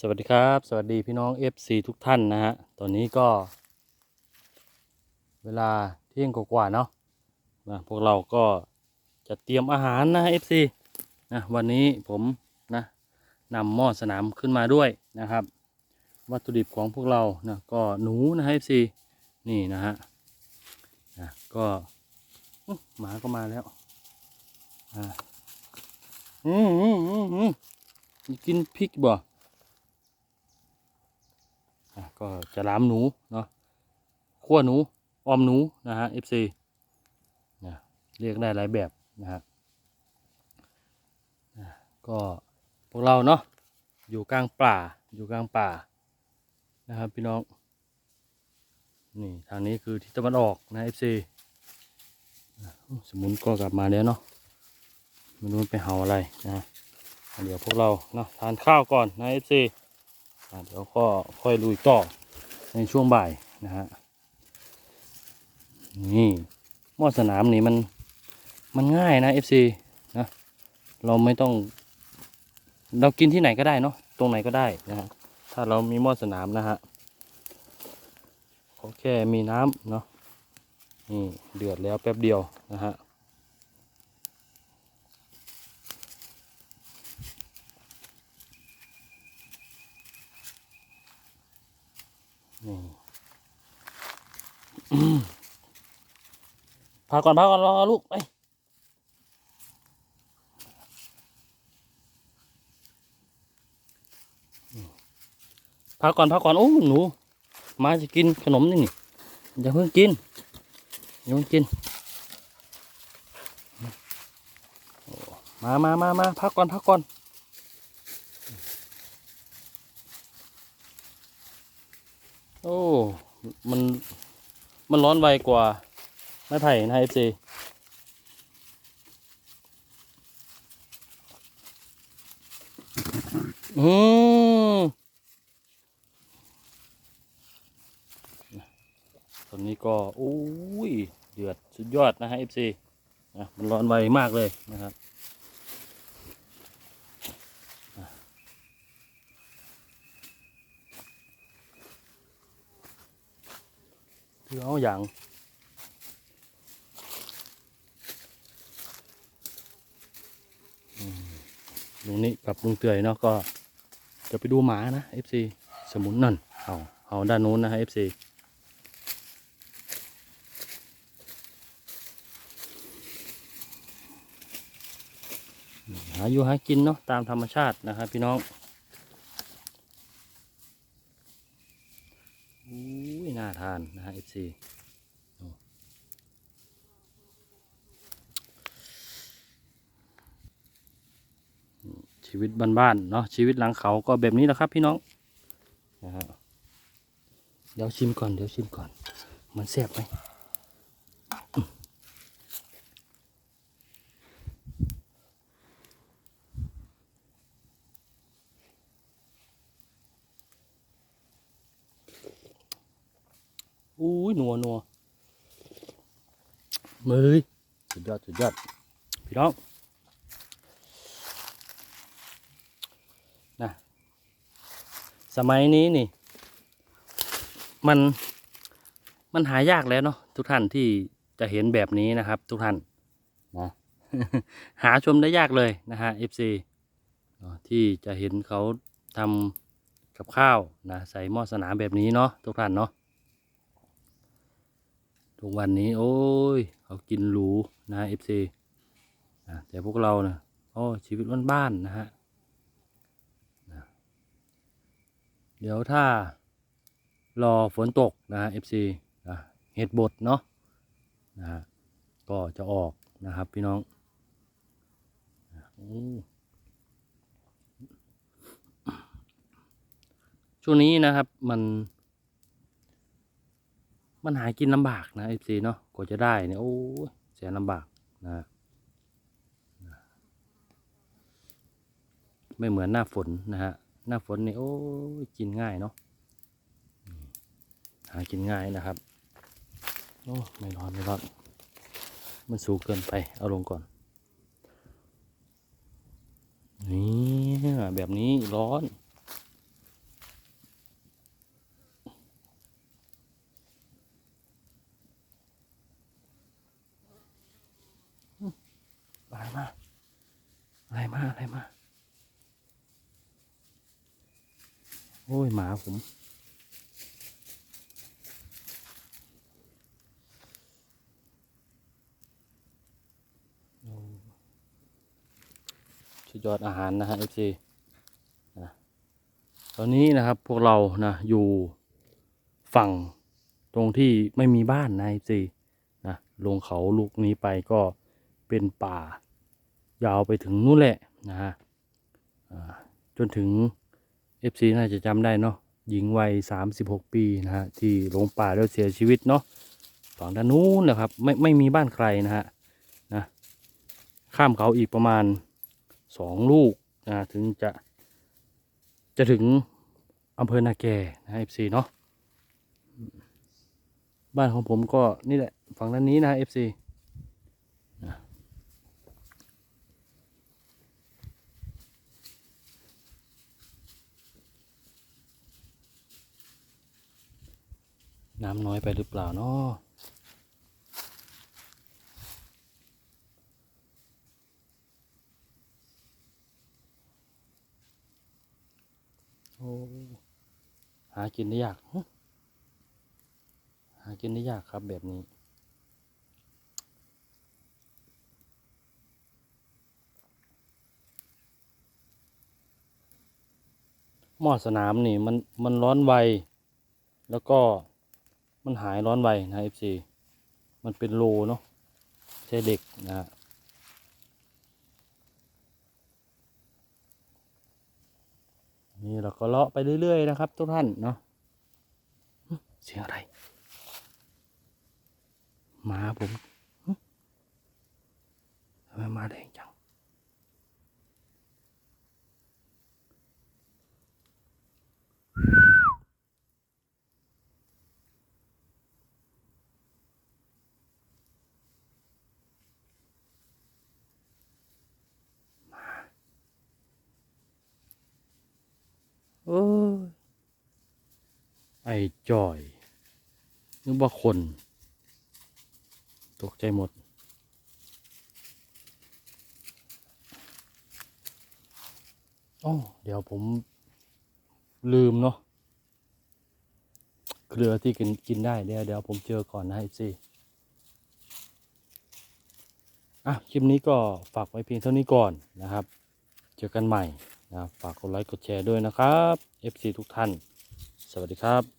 สวัสดีครับ สวัสดีพี่น้อง FC ทุกท่านนะฮะ ตอนนี้ก็ เวลาเที่ยงกว่าๆเนาะนะพวกเราก็จะเตรียมอาหารนะ FC นะวันนี้ผมนะนำหม้อสนามขึ้นมาด้วยนะครับ วัตถุดิบของพวกเรานะก็หนูนะ FC นี่นะฮะนะก็หมาก็มาแล้วอ่าอืมอืมอืมอืมกินพริกบ่ ก็จะล้ามหนูเนาะขั้วหนูออมหนูนะฮะ FC นะเรียกได้หลายแบบนะฮะอะก็พวกเราเนาะอยู่กลางป่าอยู่กลางป่านะครับพี่น้องนี่ทางนี้คือทิศตะวันออกนะ FC สมุนก็กลับมาแล้วเนาะไม่รู้มันไปเห่าอะไรนะเดี๋ยวพวกเราเนาะทานข้าวก่อนนะ FC เดี๋ยวก็ค่อยลุยต่อในช่วงบ่ายนะฮะนี่หม้อสนามนี่มันมันง่ายนะ FC นะเราไม่ต้อง เรากินที่ไหนก็ได้เนาะตรงไหนก็ได้นะฮะถ้าเรามีหม้อสนามนะฮะขอแค่มีน้ำเนาะนี่เดือดแล้วแป๊บเดียวนะฮะ นี่พาก่อนพาก่อนรอลูกไปพักก่อนพักก่อนโอ้หนู มาจะกินขนมนี่นี่อย่าเพิ่งกินอย่าเพิ่งกินมามามามาพักก่อนพักก่อน โอ้ มัน มันร้อนไวกว่า ไม้ไผ่นะเอฟซีอืมตอนนี้ก็โอ้ย เดือดสุดยอดนะฮะ FC นะมันร้อนไวมากเลยนะครับ คือเอาอย่างอืมลุงนี่กับลุงเตยเนาะก็จะไปดูหมานะ FC สมุนนั่นเอาเอาด้านนู้นนะฮะ FC หาอยู่หากินเนาะตามธรรมชาตินะครับพี่น้องาทานนะฮะ FC ชีวิตบ้านๆเนาะชีวิตหลังเขาก็แบบนี้แหละครับพี่น้องนะฮะเดี๋ยวชิมก่อนเดี๋ยวชิมก่อน มันแซ่บไหม อุ้ยนัวนัวมือสุดยอดสุดยอดพี่น้องนะสมัยนี้นี่ มันมันหายากแล้วเนาะทุกท่านที่จะเห็นแบบนี้นะครับ ทุกท่านนะหาชมได้ยากเลยนะฮะ FC เนาะที่จะเห็นเขาทำกับข้าวนะใส่หม้อสนามแบบนี้เนาะทุกท่านเนาะ ทุกวันนี้ โอ้ยเขากินหรูนะเอฟซีแต่พวกเรานะโอ้ชีวิตบ้านๆนะฮะนะเดี๋ยวถ้ารอฝนตกนะเอฟซีนะเห็ดบดเนาะนะฮะก็จะออกนะครับพี่น้องอช่วงนี้นะครับมัน มันหากินลำบากนะเอฟซีเนาะกว่าจะได้เนี่ยโอ้ยแสนลำบากนะ ไม่เหมือนหน้าฝนนะฮะ หน้าฝนนี่โอ้ยกินง่ายเนาะหากินง่ายนะครับโอ้ไม่ร้อนไม่ร้อนมันสูงเกินไปเอาลงก่อนนี่แบบนี้ร้อน อะไรมา อะไร มาอะไรมา โอ้ย หมาผมโอ้สุดยอดอาหารนะฮะเอฟซีนะตอนนี้นะครับพวกเรานะ อยู่ฝั่งตรงที่ไม่มีบ้านนะเอฟซีนะลงเขาลูกนี้ไปก็เป็นป่ายาวไปถึงนู่นแหละ นะฮะจนถึง FC น่าจะจำได้เนาะหญิงวัย 36 ปีนะฮะที่หลงป่าแล้วเสียชีวิตเนาะฝั่งด้านนู้นนะครับไม่ไม่มีบ้านใครนะฮะนะข้ามเขาอีกประมาณสองลูกนะถึงจะจะถึงอำเภอนาแกนะ FC เนาะบ้านของผมก็นี่แหละฝั่งด้านนี้นะ FC น้ำน้อยไปหรือเปล่าเนาะโอ้หากินได้ยากหึหากินได้ยากครับแบบนี้ หม้อสนามนี่มันมันร้อนไว แล้วก็ มันหายร้อนไวนะ FC มันเป็นโลเนาะใช่เด็กนะฮะนี่เราก็เลาะไปเรื่อยๆนะครับ ทุกท่านเนาะเสียงอะไรหมาผมทำไมมาแดง จังเออไอจอยนึกว่าคน ตกใจหมด โอ้ เดี๋ยวผมลืมเนาะเกลือที่กินกินได้เดี๋ยวเดี๋ยวผมเจอก่อนนะไอซี่อะ คลิปนี้ก็ฝากไว้เพียงเท่านี้ก่อนนะครับ เจอกันใหม่ ฝากกดไลค์กดแชร์ด้วยนะครับ FC ทุกท่าน สวัสดีครับ